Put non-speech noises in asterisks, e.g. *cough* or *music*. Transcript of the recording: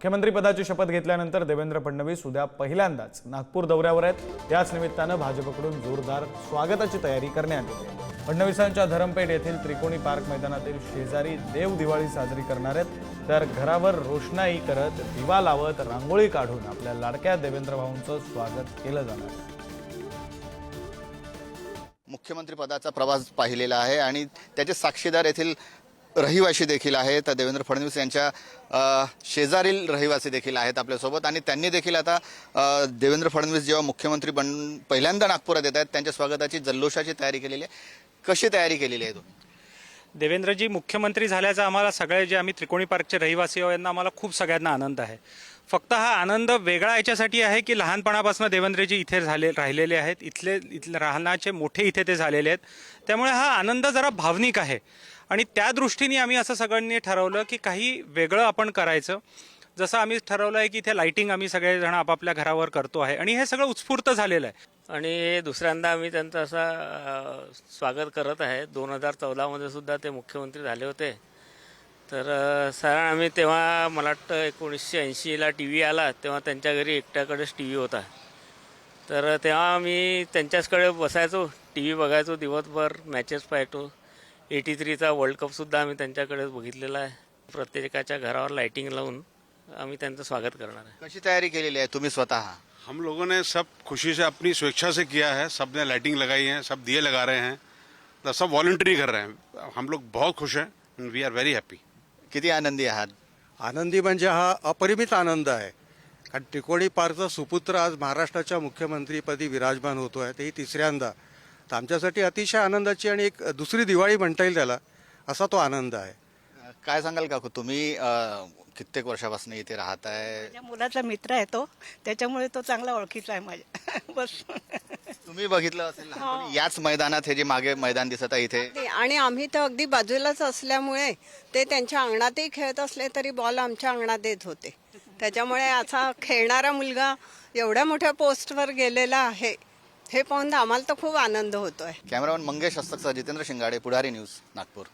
मुख्यमंत्रीपदाची शपथ घेतल्यानंतर देवेंद्र फडणवीस उद्या पहिल्यांदाच नागपूर दौऱ्यावर आहेत. त्याच निमित्तानं भाजपकडून जोरदार स्वागताची तयारी करण्यात येते. फडणवीसांच्या धरमपेठ येथील त्रिकोणी पार्क मैदानातील शेजारी देव दिवाळी साजरी करणार आहेत. तर घरावर रोषणाई करत दिवा लावत रांगोळी काढून आपल्या लाडक्या देवेंद्र भाऊंचं स्वागत केलं जाणार. आहे मुख्यमंत्री पदाचा प्रवास पाहिलेला आहे आणि त्याचे साक्षीदार येथील रहिवासी देखील आहेत. देवेंद्र फडणवीस यांच्या शेजारील रहिवासी देखील आहेत आपल्यासोबत आणि त्यांनी देखील आता देवेंद्र फडणवीस जेव्हा मुख्यमंत्री बन पहिल्यांदा नागपुरात येत आहेत त्यांच्या स्वागताची जल्लोषाची तयारी केलेली आहे. कशी तयारी केलेली आहे तुम्ही? देवेंद्रजी मुख्यमंत्री झाल्याचा आम्हाला सगळे जे आम्ही त्रिकोणी पार्कचे रहिवासी आहोत यांना आम्हाला खूप सगळ्यांना आनंद आहे. फक्त हा आनंद वेगळा याच्यासाठी आहे की लहानपणापासून देवेंद्रजी इथे झाले राहिलेले आहेत. इथले इथले राहण्याचे मोठे इथे ते झालेले आहेत. त्यामुळे हा आनंद जरा भावनिक आहे. आणि त्या दृष्टीने आम्ही असं सगळ्यांनी ठरवलं की काही वेगळं आपण करायचं. जसं आम्ही ठरवलं आहे की इथे लाईटिंग आम्ही सगळेजण आपापल्या घरावर करतो आहे. आणि हे सगळं उत्स्फूर्त झालेलं आहे. आणि दुसऱ्यांदा आम्ही त्यांचं असं स्वागत करत आहे. दोन हजार चौदामध्ये सुद्धा ते मुख्यमंत्री झाले होते. तर साधारण आम्ही तेव्हा मला वाटतं एकोणीसशे ऐंशीला टी व्ही आला तेव्हा त्यांच्या घरी एकट्याकडेच टी व्ही होता. तर तेव्हा आम्ही त्यांच्याचकडे बसायचो टी व्ही बघायचो दिवसभर मॅचेस पाहायचो. एटी थ्रीचा वर्ल्ड कपसुद्धा आम्ही त्यांच्याकडेच बघितलेला आहे. प्रत्येकाच्या घरावर लाईटिंग लावून. आम्ही त्यांचं स्वागत करणार आहे. कशी तयारी केलेली आहे? तुम्ही स्वतः? हम लोगों ने सब खुशी से अपनी स्वेच्छा से किया है। सब ने लाइटिंग लगाई है सब दिए लगा रहे हैं। तो सब वॉलंटरी कर रहे हैं। हम लोग बहुत खुश हैं वी आर वेरी हैप्पी किती आनंदी आहात? आनंदी म्हणजे हा अपरिमित आनंद आहे. कारण त्रिकोणी पार्कचा सुपुत्र आज महाराष्ट्राच्या मुख्यमंत्रीपदी विराजमान होतो आहे तेही तिसऱ्यांदा. तर आमच्यासाठी अतिशय आनंदाची आणि एक दुसरी दिवाळी म्हणता येईल त्याला. असा तो आनंद आहे. काय सांगाल का तुम्ही अ, कित्येक वर्षापासून इथे राहत आहे माझ्या मुलाचा मित्र आहे तो. त्याच्यामुळे तो चांगला ओळखीचा आहे माझ्या. *laughs* बस. तुम्ही बघितलं असेल लहानपणी याच मैदानात हे जे मागे मैदान दिसत आहे इथे. ते- आणि आम्ही तर अगदी बाजूलाच असल्यामुळे ते त्यांच्या अंगणातही खेळत असले तरी बॉल आमच्या अंगणात येत होते. त्याच्यामुळे असा खेळणारा मुलगा एवढ्या मोठ्या पोस्टवर गेलेला आहे. हे पाहून आम्हाला तर खूप आनंद होतोय. कॅमेरामन मंगेश हस्तकसह जितेंद्र शिंगाडे पुढारी न्यूज नागपूर.